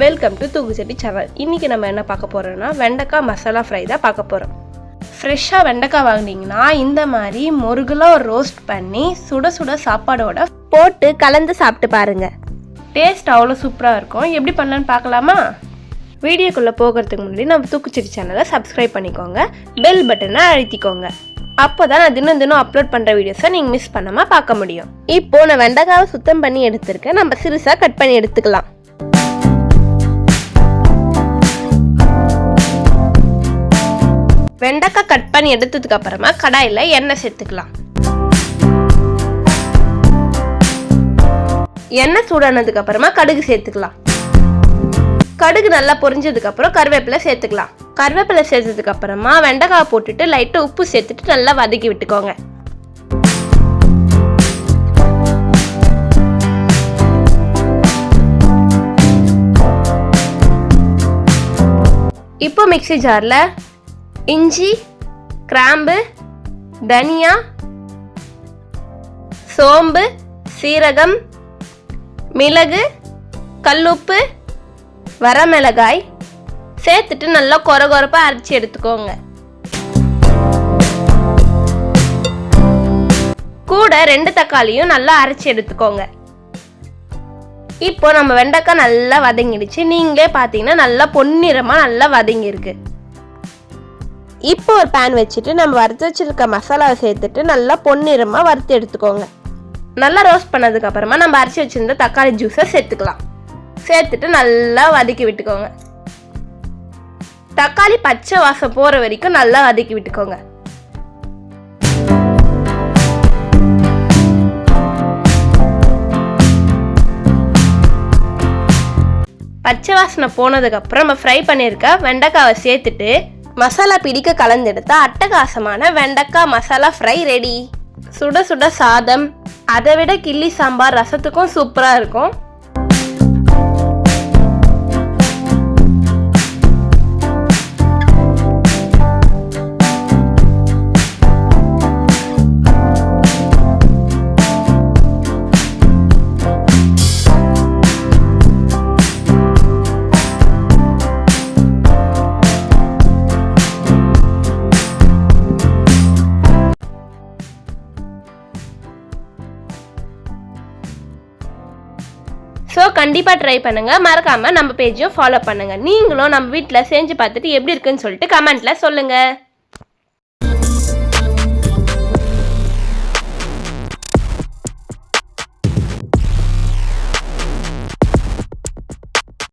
Welcome to தூக்குச்சட்டி channel இன்றைக்கி நம்ம என்ன பார்க்க போகிறோம்னா வெண்டைக்காய் மசாலா ஃப்ரை தான் பார்க்க போகிறோம் ஃப்ரெஷ்ஷாக வெண்டைக்காய் வாங்குனீங்கன்னா இந்த மாதிரி முருகலாக ரோஸ்ட் பண்ணி சுட சுட சாப்பாடோட போட்டு கலந்து சாப்பிட்டு பாருங்க. டேஸ்ட் அவ்வளோ சூப்பராக இருக்கும். எப்படி பண்ணலான்னு பார்க்கலாமா? வீடியோக்குள்ளே போகிறதுக்கு முன்னாடி நம்ம தூக்குச்செடி சேனலை சப்ஸ்கிரைப் பண்ணிக்கோங்க. பெல் பட்டனை அழுத்திக்கோங்க. அப்போ தான் நான் தினம் தினம் அப்லோட் பண்ணுற வீடியோஸை நீங்கள் மிஸ் பண்ணாமல் பார்க்க முடியும். இப்போது நான் வெண்டைக்காவை சுத்தம் பண்ணி எடுத்திருக்கேன். நம்ம சிறுசாக கட் பண்ணி எடுத்துக்கலாம். வெண்டைக்காய் கட் பண்ணி எடுத்ததுக்கு அப்புறமா கடாயில் எண்ணெய் சேர்த்துக்கலாம். எண்ணெய் சூடானதுக்கு அப்புறமா கடுகு சேர்த்துக்கலாம். கடுகு நல்லா பொரிஞ்சதுக்கு அப்புறம் கருவேப்பிலை சேர்த்துக்கலாம். கருவேப்பிலை சேர்த்ததுக்கு அப்புறமா வெண்டைக்காய் போட்டுட்டு லைட்டா உப்பு சேர்த்துட்டு நல்லா வதக்கி விட்டுக்கோங்க. இப்போ மிக்ஸி ஜாரில் இஞ்சி கிராம்பு தனியா சோம்பு சீரகம் மிளகு கல்லுப்பு வரமிளகாய். சேர்த்துட்டு நல்லா கொர கொரப்பாக அரைச்சி எடுத்துக்கோங்க. கூட ரெண்டு தக்காளியும் நல்லா அரைச்சி எடுத்துக்கோங்க. இப்போ நம்ம வெண்டைக்காய் நல்லா வதங்கிடுச்சு. நீங்களே பார்த்தீங்கன்னா நல்லா பொன்னிறமாக நல்லா வதங்கியிருக்கு. இப்போ ஒரு பேன் வச்சுட்டு நம்ம வறுத்து வச்சிருக்க மசாலாவை சேர்த்துட்டு நல்லா பொன்னிறமாக வறுத்து எடுத்துக்கோங்க. நல்லா ரோஸ்ட் பண்ணதுக்கப்புறமா நம்ம அரைச்சி வச்சுருந்த தக்காளி ஜூஸை சேர்த்துக்கலாம். சேர்த்துட்டு நல்லா வதக்கி விட்டுக்கோங்க. தக்காளி பச்சை வாசம் போகிற வரைக்கும் நல்லா வதக்கி விட்டுக்கோங்க. பச்சை வாசனை போனதுக்கப்புறம் நம்ம ஃப்ரை பண்ணியிருக்க வெண்டைக்காவை சேர்த்துட்டு மசாலா பிடிக்க கலந்தெடுத்த அட்டகாசமான வெண்டைக்காய் மசாலா ஃப்ரை ரெடி சுட சுட சாதம் அதை விட கிள்ளி சாம்பார் ரசத்துக்கும் சூப்பராக இருக்கும். ஸோ கண்டிப்பாக ட்ரை பண்ணுங்கள் மறக்காமல் நம்ம பேஜையும் ஃபாலோ பண்ணுங்கள் நீங்களும் நம்ம வீட்டில் செஞ்சு பார்த்துட்டு எப்படி இருக்குன்னு சொல்லிட்டு கமெண்ட்டில் சொல்லுங்கள்